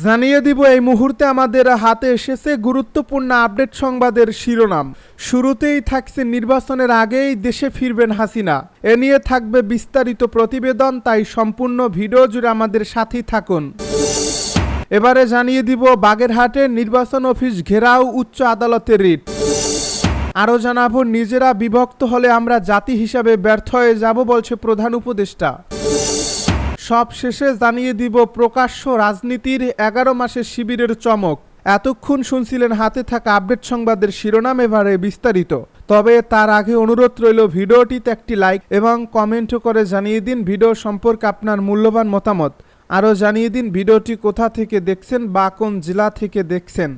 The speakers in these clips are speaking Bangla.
জানিয়ে দিব এই মুহূর্তে আমাদের হাতে এসেছে গুরুত্বপূর্ণ আপডেট সংবাদের শিরোনাম। শুরুতেই থাকছে নির্বাচনের আগেই দেশে ফিরবেন হাসিনা। এ নিয়ে থাকবে বিস্তারিত প্রতিবেদন, তাই সম্পূর্ণ ভিডিও জুড়ে আমাদের সাথেই থাকুন। এবারে জানিয়ে দিব বাগেরহাটের নির্বাচন অফিস ঘেরাও উচ্চ আদালতের রিট। আরও জানাব, নিজেরা বিভক্ত হলে আমরা জাতি হিসাবে ব্যর্থ হয়ে যাব বলছে প্রধান উপদেষ্টা। সব শেষে জানিয়ে দিব প্রকাশ্য রাজনীতির এগারো মাসের শিবিরের চমক। এতক্ষণ শুনছিলেন হাতে থাকা আপডেট সংবাদের শিরোনাম এবারে বিস্তারিত। তবে তার আগে অনুরোধ রইল ভিডিওটিতে একটি লাইক এবং কমেন্টও করে জানিয়ে দিন ভিডিও সম্পর্কে আপনার মূল্যবান মতামত। আরও জানিয়ে দিন ভিডিওটি কোথা থেকে দেখছেন বা কোন জেলা থেকে দেখছেন।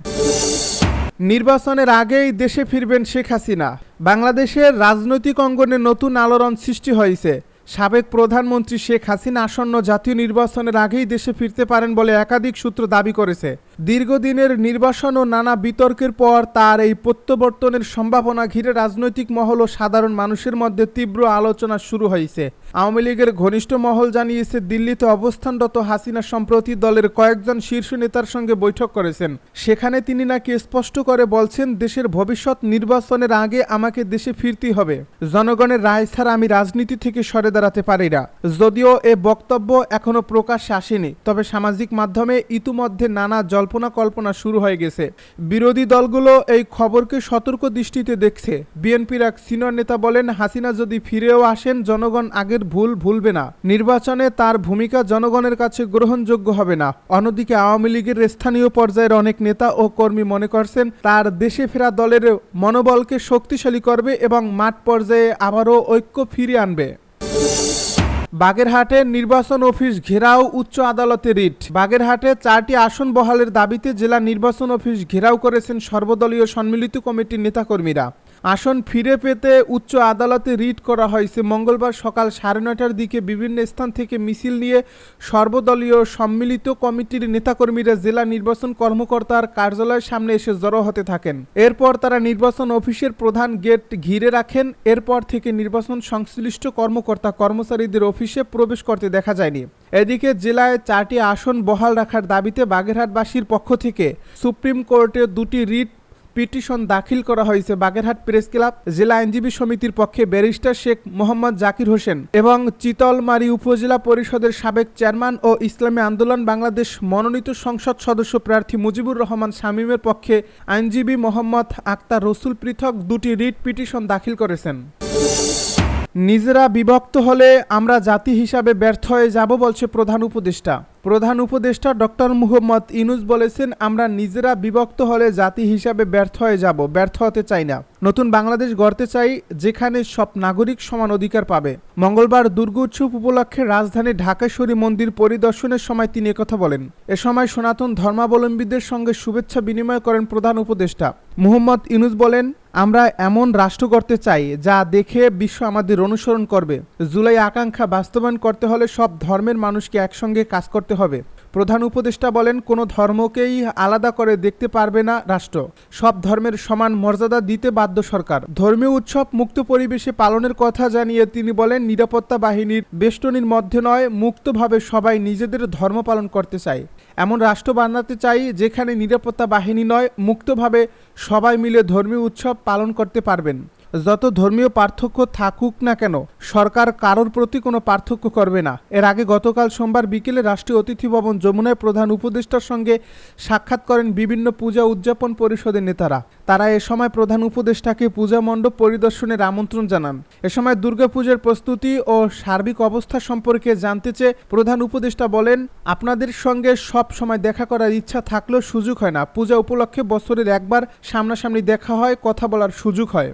নির্বাচনের আগেই দেশে ফিরবেন শেখ হাসিনা। বাংলাদেশের রাজনৈতিক অঙ্গনে নতুন আলোড়ন সৃষ্টি হয়েছে। সাবেক প্রধানমন্ত্রী শেখ হাসিনা আসন্ন জাতীয় নির্বাচনের আগেই দেশে ফিরতে পারেন বলে একাধিক সূত্র দাবি করেছে। দীর্ঘদিনের নির্বাসন ও নানা বিতর্কের পর তার এই প্রত্যাবর্তনের সম্ভাবনা ঘিরে রাজনৈতিক মহল ও সাধারণ মানুষের মধ্যে তীব্র আলোচনা শুরু হয়েছে। আওয়ামী লীগের ঘনিষ্ঠ মহল জানিয়েছে, দিল্লিতে অবস্থানরত হাসিনা সম্প্রতি দলের কয়েকজন শীর্ষ নেতার সঙ্গে বৈঠক করেছেন। সেখানে তিনি নাকি স্পষ্ট করে বলছেন, দেশের ভবিষ্যৎ নির্বাচনের আগে আমাকে দেশে ফিরতেই হবে। জনগণের রায় ছাড়া আমি রাজনীতি থেকে সরে দাঁড়াতে পারি না। যদিও এ বক্তব্য এখনও প্রকাশ্যে আসেনি, তবে সামাজিক মাধ্যমে ইতিমধ্যে নানা জল্পনা কল্পনা শুরু হয়ে গেছে। বিরোধী দলগুলো এই খবরকে সতর্ক দৃষ্টিতে দেখছে। বিএনপির এক সিনিয়র নেতা বলেন, হাসিনা যদি ফিরেও আসেন, জনগণ আগের ভুল ভুলবে না। নির্বাচনে তার ভূমিকা জনগণের কাছে গ্রহণযোগ্য হবে না। অন্যদিকে আওয়ামী লীগের স্থানীয় পর্যায়ের অনেক নেতা ও কর্মী মনে করছেন, তার দেশে ফেরা দলের মনোবলকে শক্তিশালী করবে এবং মাঠ পর্যায়ে আবারও ঐক্য ফিরিয়ে আনবে। বাগেরহাটে নির্বাচন অফিস ঘেরাও উচ্চ আদালতে রিট। বাগেরহাটে চারটি আসন বহালের দাবিতে জেলা নির্বাচন অফিস ঘেরাও করেছেন সর্বদলীয় সম্মিলিত কমিটির নেতাকর্মীরা। আসন ফিরে পেতে উচ্চ আদালতে রিট করা হয়েছে। মঙ্গলবার সকাল সাড়ে নয়টার দিকে বিভিন্ন স্থান থেকে মিছিল নিয়ে সর্বদলীয় সম্মিলিত কমিটির নেতাকর্মীরা জেলা নির্বাচন কর্মকর্তার কার্যালয়ের সামনে এসে জড়ো হতে থাকেন। এরপর তারা নির্বাচন অফিসের প্রধান গেট ঘিরে রাখেন। এরপর থেকে নির্বাচন সংশ্লিষ্ট কর্মকর্তা কর্মচারীদের অফিসে প্রবেশ করতে দেখা যায়নি। এদিকে জেলায় চারটি আসন বহাল রাখার দাবিতে বাগেরহাটবাসীর পক্ষ থেকে সুপ্রিম কোর্টে দুটি রিট পিটিশন দাখিল করা হয়েছে বাগেরহাট প্রেস ক্লাব, জেলা আইনজীবী সমিতির পক্ষে ব্যারিস্টার শেখ মোহাম্মদ জাকির হোসেন এবং চিতলমারি উপজেলা পরিষদের সাবেক চেয়ারম্যান ও ইসলামী আন্দোলন বাংলাদেশ মনোনীত সংসদ সদস্য প্রার্থী মুজিবুর রহমান শামীমের পক্ষে আইনজীবী মোহাম্মদ আক্তার রসুল পৃথক দুটি রিট পিটিশন দাখিল করেছেন। নিজেরা বিভক্ত হলে আমরা জাতি হিসাবে ব্যর্থ হয়ে যাব বলছে প্রধান উপদেষ্টা। প্রধান উপদেষ্টা ডক্টর মুহম্মদ ইনুস বলেছেন, আমরা নিজেরা বিভক্ত হলে জাতি হিসাবে ব্যর্থ হয়ে যাব, ব্যর্থ হতে চাই না। নতুন বাংলাদেশ গড়তে চাই, যেখানে সব নাগরিক সমান অধিকার পাবে। মঙ্গলবার দুর্গোৎসব উপলক্ষে রাজধানী ঢাকেশ্বরী মন্দির পরিদর্শনের সময় তিনি একথা বলেন। এ সময় সনাতন ধর্মাবলম্বীদের সঙ্গে শুভেচ্ছা বিনিময় করেন প্রধান উপদেষ্টা। মুহম্মদ ইনুস বলেন আমরা এমন রাষ্ট্র করতে চাই যা দেখে বিশ্ব আমাদের অনুসরণ করবে। জুলাই আকাঙ্ক্ষা বাস্তবায়ন করতে হলে সব ধর্মের মানুষকে একসঙ্গে কাজ করতে হবে। প্রধান উপদেষ্টা বলেন, কোনো ধর্মকেই আলাদা করে দেখতে পারবে না রাষ্ট্র। সব ধর্মের সমান মর্যাদা দিতে বাধ্য সরকার। ধর্মীয় উৎসব মুক্ত পরিবেশে পালনের কথা জানিয়ে তিনি বলেন, নিরাপত্তা বাহিনীর বেষ্টনীর মধ্যে নয়, মুক্তভাবে সবাই নিজেদের ধর্ম পালন করতে চায়। এমন রাষ্ট্র বানাতে চাই যেখানে নিরাপত্তা বাহিনী নয়, মুক্তভাবে সবাই মিলে ধর্মীয় উৎসব পালন করতে পারবেন। যত ধর্মীয় পার্থক্য থাকুক না কেন, সরকার কারোর প্রতি কোনো পার্থক্য করবে না। এর আগে গতকাল সোমবার বিকেলে রাষ্ট্রীয় অতিথি ভবন যমুনায় প্রধান উপদেষ্টার সঙ্গে সাক্ষাৎ করেন বিভিন্ন পূজা উদযাপন পরিষদের নেতারা। তারা এ সময় প্রধান উপদেষ্টাকে পূজা মণ্ডপ পরিদর্শনের আমন্ত্রণ জানান। এ সময় দুর্গাপূজার প্রস্তুতি ও সার্বিক অবস্থা সম্পর্কে জানতে চেয়ে প্রধান উপদেষ্টা বলেন, আপনাদের সঙ্গে সব সময় দেখা করার ইচ্ছা থাকলেও সুযোগ হয় না। পূজা উপলক্ষে বছরের একবার সামনাসামনি দেখা হয়, কথা বলার সুযোগ হয়।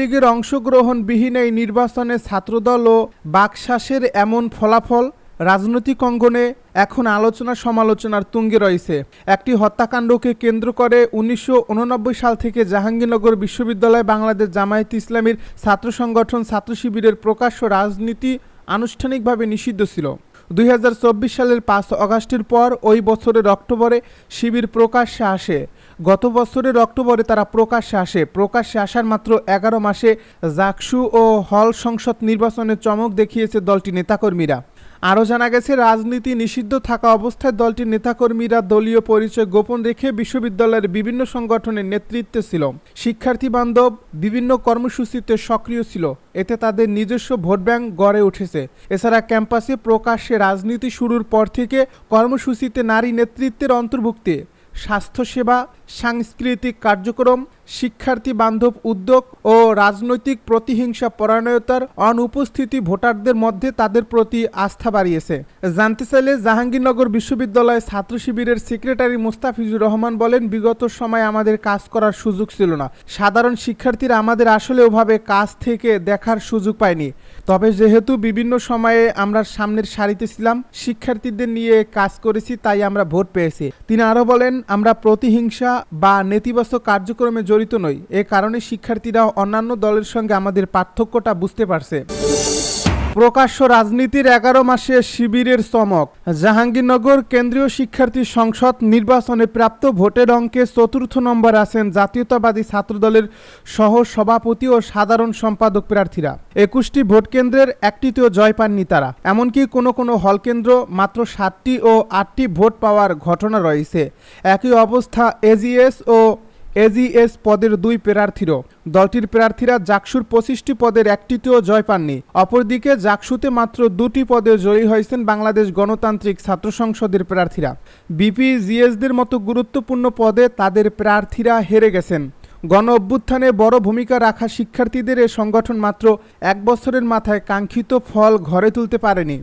ছাত্রলীগের অংশগ্রহণবিহীন এই নির্বাচনে ছাত্রদল ও বাকশাসের এমন ফলাফল রাজনৈতিক অঙ্গনে এখন আলোচনা সমালোচনার তুঙ্গে রয়েছে। একটি হত্যাকাণ্ডকে কেন্দ্র করে উনিশশো উননব্বই সাল থেকে জাহাঙ্গীরনগর বিশ্ববিদ্যালয় বাংলাদেশ জামায়াত ইসলামীর ছাত্র সংগঠন ছাত্র শিবিরের প্রকাশ্য রাজনীতি আনুষ্ঠানিকভাবে নিষিদ্ধ ছিল। দুই হাজার চব্বিশ সালের পাঁচ অগাস্টের পর ওই বছরের অক্টোবরে শিবির প্রকাশ্যে আসে। গত বছরের অক্টোবরে তারা প্রকাশ্যে আসে। প্রকাশ্যে আসার মাত্র এগারো মাসে জাকসু ও হল সংসদ নির্বাচনে চমক দেখিয়েছে দলটি নেতাকর্মীরা। আরও জানা গেছে, রাজনীতি নিষিদ্ধ থাকা অবস্থায় দলটির নেতাকর্মীরা দলীয় পরিচয় গোপন রেখে বিশ্ববিদ্যালয়ের বিভিন্ন সংগঠনের নেতৃত্বে ছিল। শিক্ষার্থী বান্ধব বিভিন্ন কর্মসূচিতে সক্রিয় ছিল। এতে তাদের নিজস্ব ভোট ব্যাংক গড়ে উঠেছে। এছাড়া ক্যাম্পাসে প্রকাশ্যে রাজনীতি শুরুর পর থেকে কর্মসূচিতে নারী নেতৃত্বের অন্তর্ভুক্তি, স্বাস্থ্যসেবা সাংস্কৃতিক কার্যক্রম, শিক্ষার্থী বান্ধব উদ্যোগ ও রাজনৈতিক প্রতিহিংসা পরায়ণতার অনুপস্থিতি ভোটারদের মধ্যে তাদের প্রতি আস্থা বাড়িয়েছে। জানতে চাইলে জাহাঙ্গীরনগর বিশ্ববিদ্যালয়ের ছাত্র শিবিরের সেক্রেটারি মুস্তাফিজুর রহমান বলেন, বিগত সময় আমাদের কাজ করার সুযোগ ছিল না। সাধারণ শিক্ষার্থীরা আমাদের আসলে ওভাবে কাজ থেকে দেখার সুযোগ পায়নি। তবে যেহেতু বিভিন্ন সময়ে আমরা সামনের সারিতে ছিলাম, শিক্ষার্থীদের নিয়ে কাজ করেছি, তাই আমরা ভোট পেয়েছি। তিনি আরও বলেন, আমরা প্রতিহিংসা বা নেতিবাচক কার্যক্রমে জড়িত নই এ কারণে শিক্ষার্থীরা অন্যান্য দলের সঙ্গে আমাদের পার্থক্যটা বুঝতে পারছে। প্রকাশ্য রাজনীতির এগারো মাসে শিবিরের চমক। জাহাঙ্গীরনগর কেন্দ্রীয় শিক্ষার্থী সংসদ নির্বাচনে প্রাপ্ত ভোটের অঙ্কে চতুর্থ নম্বর আছেন জাতীয়তাবাদী ছাত্রদলের সহ সভাপতি ও সাধারণ সম্পাদক প্রার্থীরা। একুশটি ভোট কেন্দ্রের একটিতেও জয় পাননি তারা। এমনকি কোনো কোনো হল কেন্দ্র মাত্র সাতটি ও আটটি ভোট পাওয়ার ঘটনা রয়েছে। একই অবস্থা এজিএস ও এজিএস পদের দুই প্রার্থীরও। দলটির প্রার্থীরা জাকসুর পঁচিশটি পদের একটিতেও জয় পাননি। অপরদিকে জাকসুতে মাত্র দুটি পদে জয়ী হয়েছেন বাংলাদেশ গণতান্ত্রিক ছাত্র সংসদের প্রার্থীরা। বিপি জিএসদের মতো গুরুত্বপূর্ণ পদে তাদের প্রার্থীরা হেরে গেছেন। গণ অভ্যুত্থানে বড় ভূমিকা রাখা শিক্ষার্থীদের এ সংগঠন মাত্র এক বছরের মাথায় কাঙ্ক্ষিত ফল ঘরে তুলতে পারেনি।